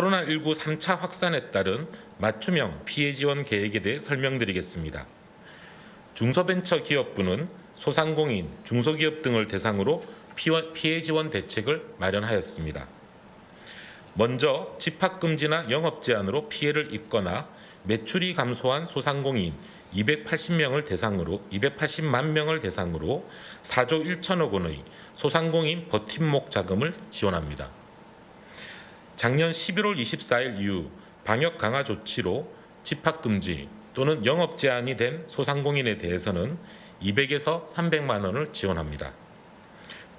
코로나19 3차 확산에 따른 맞춤형 피해 지원 계획에 대해 설명드리겠습니다. 중소벤처기업부는 소상공인, 중소기업 등을 대상으로 피해 지원 대책을 마련하였습니다. 먼저 집합금지나 영업 제한으로 피해를 입거나 매출이 감소한 소상공인 280명을 대상으로 280만 명을 대상으로 4조 1천억 원의 소상공인 버팀목 자금을 지원합니다. 작년 11월 24일 이후 방역 강화 조치로 집합 금지 또는 영업 제한이 된 소상공인에 대해서는 200에서 300만 원을 지원합니다.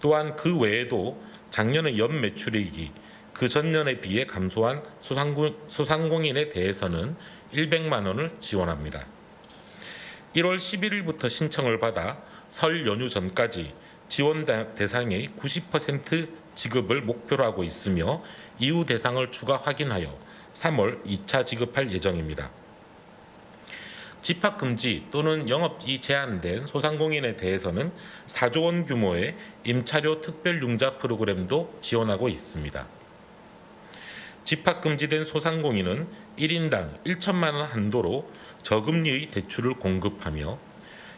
또한 그 외에도 작년의 연 매출액이 그 전년에 비해 감소한 소상공, 소상공인에 대해서는 100만 원을 지원합니다. 1월 11일부터 신청을 받아 설 연휴 전까지 지원 대- 대상의 90% 지급을 목표로 하고 있으며 이후 대상을 추가 확인하여 3월 2차 지급할 예정입니다. 집합 금지 또는 영업이 제한된 소상공인에 대해서는 4조 원 규모의 임차료 특별 융자 프로그램도 지원하고 있습니다. 집합 금지된 소상공인은 1인당 1천만 원 한도로 저금리의 대출을 공급하며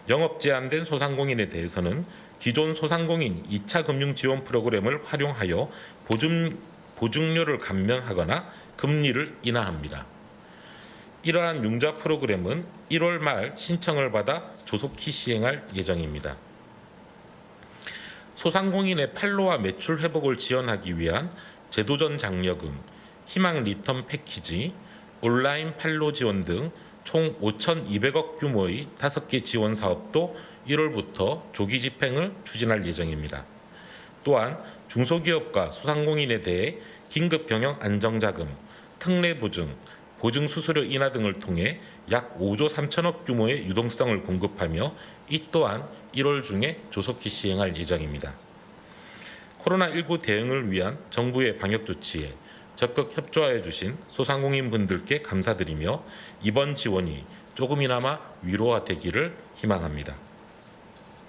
영업 제한된 소상공인에 대해서는 기존 소상공인 2차 금융 지원 프로그램을 활용하여 보증, 보증료를 감면하거나 금리를 인하합니다. 이러한 융자 프로그램은 1월 말 신청을 받아 조속히 시행할 예정입니다. 소상공인의 판로와 매출 회복을 지원하기 위한 제도전 장려금, 희망 리턴 패키지, 온라인 판로 지원 등 총 5,200억 규모의 5개 지원 사업도 1월부터 조기 집행을 추진할 예정입니다. 또한 중소기업과 소상공인에 대해 긴급 경영 안정자금, 특례 보증, 보증 수수료 인하 등을 통해 약 5조 3천억 규모의 유동성을 공급하며 이 또한 1월 중에 조속히 시행할 예정입니다. 코로나19 대응을 위한 정부의 방역 조치에 적극 협조하여 주신 소상공인 분들께 감사드리며 이번 지원이 조금이나마 위로가 되기를 희망합니다.